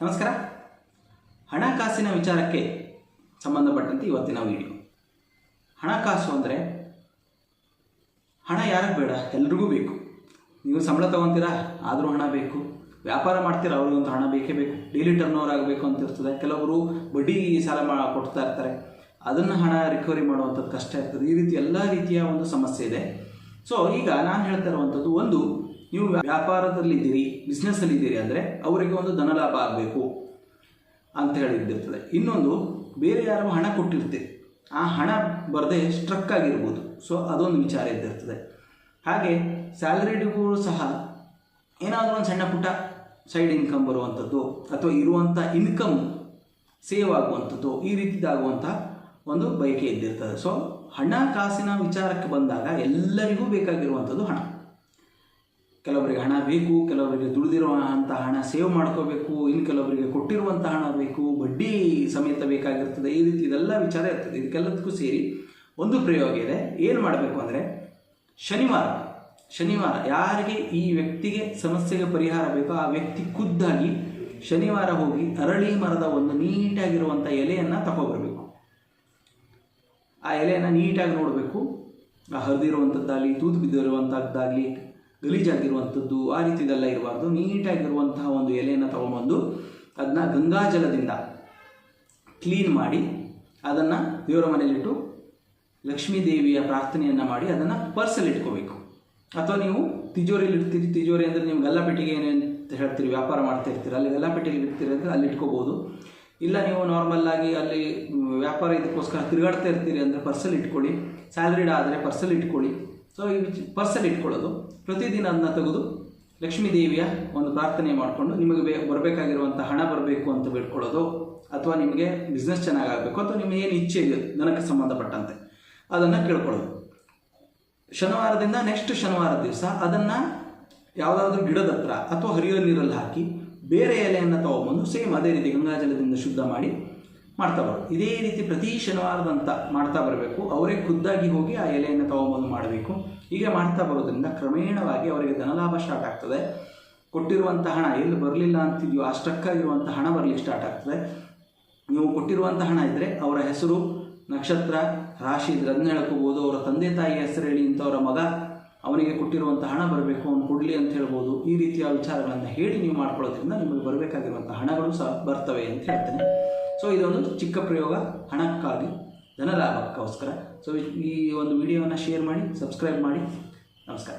ನಮಸ್ಕಾರ. ಹಣಕಾಸಿನ ವಿಚಾರಕ್ಕೆ ಸಂಬಂಧಪಟ್ಟಂತೆ ಇವತ್ತಿನ ವಿಡಿಯೋ. ಹಣಕಾಸು ಅಂದರೆ ಹಣ ಯಾರಿಗೆ ಬೇಡ, ಎಲ್ರಿಗೂ ಬೇಕು. ನೀವು ಸಂಬಳ ತೊಗೊತೀರಾ, ಆದರೂ ಹಣ ಬೇಕು. ವ್ಯಾಪಾರ ಮಾಡ್ತೀರಾ, ಅವ್ರಿಗೊಂದು ಹಣ ಬೇಕೇ ಬೇಕು. ಡೈಲಿ ಟರ್ನ್ ಓವರ್ ಆಗಬೇಕು ಅಂತ ಇರ್ತದೆ. ಕೆಲವರು ಬಡ್ಡಿ ಸಾಲ ಮಾ ಕೊಡ್ತಾ ಇರ್ತಾರೆ. ಅದನ್ನು ಹಣ ರಿಕವರಿ ಮಾಡುವಂಥದ್ದು ಕಷ್ಟ ಇರ್ತದೆ. ಈ ರೀತಿ ಎಲ್ಲ ರೀತಿಯ ಒಂದು ಸಮಸ್ಯೆ ಇದೆ. ಸೊ ಈಗ ನಾನು ಹೇಳ್ತಾ ಇರುವಂಥದ್ದು ಒಂದು ನೀವು ವ್ಯಾಪಾರದಲ್ಲಿದ್ದೀರಿ ಬಿಸ್ನೆಸ್ಸಲ್ಲಿದ್ದೀರಿ ಅಂದರೆ ಅವರಿಗೆ ಒಂದು ಧನಲಾಭ ಆಗಬೇಕು ಅಂತ ಹೇಳಿದ್ದಿರ್ತದೆ. ಇನ್ನೊಂದು, ಬೇರೆ ಯಾರೋ ಹಣ ಕೊಟ್ಟಿರ್ತೀರಿ, ಆ ಹಣ ಬರದೆ ಸ್ಟ್ರಕ್ ಆಗಿರ್ಬೋದು. ಸೊ ಅದೊಂದು ವಿಚಾರ ಇದ್ದಿರ್ತದೆ. ಹಾಗೆ ಸ್ಯಾಲರಿಗೂ ಸಹ ಏನಾದರೂ ಒಂದು ಸಣ್ಣ ಪುಟ್ಟ ಸೈಡ್ ಇನ್ಕಮ್ ಬರುವಂಥದ್ದು ಅಥವಾ ಇರುವಂಥ ಇನ್ಕಮ್ ಸೇವ್ ಆಗುವಂಥದ್ದು ಈ ರೀತಿದಾಗುವಂಥ ಒಂದು ಬಯಕೆ ಇದ್ದಿರ್ತದೆ. ಸೊ ಹಣಕಾಸಿನ ವಿಚಾರಕ್ಕೆ ಬಂದಾಗ ಎಲ್ಲರಿಗೂ ಬೇಕಾಗಿರುವಂಥದ್ದು ಹಣ. ಕೆಲವರಿಗೆ ಹಣ ಬೇಕು, ಕೆಲವರಿಗೆ ದುಡಿದಿರುವಂಥ ಹಣ ಸೇವ್ ಮಾಡ್ಕೋಬೇಕು, ಇನ್ನು ಕೆಲವರಿಗೆ ಕೊಟ್ಟಿರುವಂಥ ಹಣ ಬೇಕು, ಬಡ್ಡಿ ಸಮೇತ ಬೇಕಾಗಿರ್ತದೆ, ಈ ರೀತಿ ಇದೆಲ್ಲ ವಿಚಾರ ಇರ್ತದೆ. ಇದಕ್ಕೆಲ್ಲದಕ್ಕೂ ಸೇರಿ ಒಂದು ಪ್ರಯೋಗ ಇದೆ. ಏನು ಮಾಡಬೇಕು ಅಂದರೆ, ಶನಿವಾರ ಶನಿವಾರ ಯಾರಿಗೆ ಈ ವ್ಯಕ್ತಿಗೆ ಸಮಸ್ಯೆಗೆ ಪರಿಹಾರ ಬೇಕೋ ಆ ವ್ಯಕ್ತಿ ಖುದ್ದಾಗಿ ಶನಿವಾರ ಹೋಗಿ ಅರಳಿ ಮರದ ಒಂದು ನೀಟಾಗಿರುವಂಥ ಎಲೆಯನ್ನು ತಗೊಬರಬೇಕು ಆ ಎಲೆಯನ್ನು ನೀಟಾಗಿ ನೋಡಬೇಕು. ಹರಿದಿರುವಂಥದ್ದಾಗಲಿ ತೂತು ಬಿದ್ದಿರುವಂಥದ್ದಾಗಲಿ ಗಲೀಜಾಗಿರುವಂಥದ್ದು, ಆ ರೀತಿದೆಲ್ಲ ಇರಬಾರ್ದು. ನೀಟಾಗಿರುವಂತಹ ಒಂದು ಎಲೆಯನ್ನು ತೊಗೊಂಬಂದು ಅದನ್ನ ಗಂಗಾಜಲದಿಂದ ಕ್ಲೀನ್ ಮಾಡಿ, ಅದನ್ನು ದೇವರ ಮನೆಯಲ್ಲಿಟ್ಟು ಲಕ್ಷ್ಮೀ ದೇವಿಯ ಪ್ರಾರ್ಥನೆಯನ್ನು ಮಾಡಿ ಅದನ್ನು ಪರ್ಸಲ್ಲಿ ಇಟ್ಕೋಬೇಕು. ಅಥವಾ ನೀವು ತಿಜೋರಿಯಲ್ಲಿ ಇಡ್ತೀರಿ, ತಿಜೋರಿ ಅಂದರೆ ನೀವು ಗಲ್ಲಾಪೆಟ್ಟಿಗೆ ಏನೇನು ಹೇಳ್ತೀರಿ, ವ್ಯಾಪಾರ ಮಾಡ್ತಾ ಇರ್ತೀರಿ, ಅಲ್ಲಿ ಗಲ್ಲಾಪೆಟ್ಟಿಗೆ ಇಡ್ತೀರಿ ಅಂದರೆ ಅಲ್ಲಿ ಇಟ್ಕೋಬೋದು. ಇಲ್ಲ ನೀವು ನಾರ್ಮಲ್ಲಾಗಿ ಅಲ್ಲಿ ವ್ಯಾಪಾರ ಇದಕ್ಕೋಸ್ಕರ ತಿರುಗಾಡ್ತಾ ಇರ್ತೀರಿ ಅಂದರೆ ಪರ್ಸಲ್ಲಿ ಇಟ್ಕೊಳ್ಳಿ. ಸ್ಯಾಲ್ರಿಡ್ ಆದರೆ ಪರ್ಸಲ್ಲಿ ಇಟ್ಕೊಳ್ಳಿ. ಸೊ ಈ ಪರ್ಸಲ್ಲಿ ಇಟ್ಕೊಳ್ಳೋದು. ಪ್ರತಿದಿನ ಅದನ್ನ ತೆಗೆದು ಲಕ್ಷ್ಮೀ ದೇವಿಯ ಒಂದು ಪ್ರಾರ್ಥನೆ ಮಾಡಿಕೊಂಡು ನಿಮಗೆ ಬೇ ಬರಬೇಕಾಗಿರುವಂಥ ಹಣ ಬರಬೇಕು ಅಂತ ಬಿಟ್ಕೊಳ್ಳೋದು ಅಥವಾ ನಿಮಗೆ ಬಿಸ್ನೆಸ್ ಚೆನ್ನಾಗಾಗಬೇಕು ಅಥವಾ ನಿಮಗೆ ಏನು ಇಚ್ಛೆ ಇದೆಯೋ ನನಗೆ ಸಂಬಂಧಪಟ್ಟಂತೆ. ಅದನ್ನು ಕೇಳ್ಕೊಳ್ಳೋದು. ಶನಿವಾರದಿಂದ ನೆಕ್ಸ್ಟ್ ಶನಿವಾರದ ದಿವಸ ಅದನ್ನು ಯಾವುದಾದ್ರೂ ಗಿಡದ ಹತ್ರ ಅಥವಾ ಹರಿಯೋ ನೀರಲ್ಲಿ ಹಾಕಿ ಬೇರೆ ಎಲೆಯನ್ನು ತಗೊಂಬಂದು ಸೇಮ್ ಅದೇ ರೀತಿ ಗಂಗಾಜಲದಿಂದ ಶುದ್ಧ ಮಾಡಿ ಮಾಡ್ತಾ ಬರೋದು. ಇದೇ ರೀತಿ ಪ್ರತಿ ಶನಿವಾರದಂತ ಮಾಡ್ತಾ ಬರಬೇಕು. ಅವರೇ ಖುದ್ದಾಗಿ ಹೋಗಿ ಆ ಎಲೆಯನ್ನು ತಗೊಂಬಂದು ಮಾಡಬೇಕು. ಹೀಗೆ ಮಾಡ್ತಾ ಬರೋದ್ರಿಂದ ಕ್ರಮೇಣವಾಗಿ ಅವರಿಗೆ ಧನಲಾಭ ಸ್ಟಾರ್ಟ್ ಆಗ್ತದೆ. ಕೊಟ್ಟಿರುವಂಥ ಹಣ, ಎಲ್ಲಿ ಬರಲಿಲ್ಲ ಅಂತಿದೆಯೋ ಅಷ್ಟಕ್ಕಾಗಿರುವಂಥ ಹಣ ಬರಲಿಕ್ಕೆ ಸ್ಟಾರ್ಟ್ ಆಗ್ತದೆ. ನೀವು ಕೊಟ್ಟಿರುವಂಥ ಹಣ ಇದ್ದರೆ ಅವರ ಹೆಸರು, ನಕ್ಷತ್ರ, ರಾಶಿ ಇದ್ರೆ ಅದನ್ನ ಹೇಳ್ಕೋಬೋದು ಅವರ ತಂದೆ ತಾಯಿ ಹೆಸರು ಹೇಳಿ ಇಂಥವರ ಮಗ ಅವನಿಗೆ ಕೊಟ್ಟಿರುವಂಥ ಹಣ ಬರಬೇಕು, ಅವನು ಕೊಡಲಿ ಅಂತ ಹೇಳ್ಬೋದು. ಈ ರೀತಿಯ ವಿಚಾರಗಳನ್ನು ಹೇಳಿ ನೀವು ಮಾಡ್ಕೊಳ್ಳೋದ್ರಿಂದ ನಿಮಗೆ ಬರಬೇಕಾಗಿರುವಂಥ ಹಣಗಳು ಸಹ ಬರ್ತವೆ ಅಂತ ಹೇಳ್ತೇನೆ. ಸೊ ಇದೊಂದು ಚಿಕ್ಕ ಪ್ರಯೋಗ, ಹಣಕ್ಕಾಗಿ, ಧನಲಾಭಕ್ಕೋಸ್ಕರ. ಸೊ ಈ ಒಂದು ವಿಡಿಯೋನ ಶೇರ್ ಮಾಡಿ ಸಬ್ಸ್ಕ್ರೈಬ್ ಮಾಡಿ. ನಮಸ್ಕಾರ.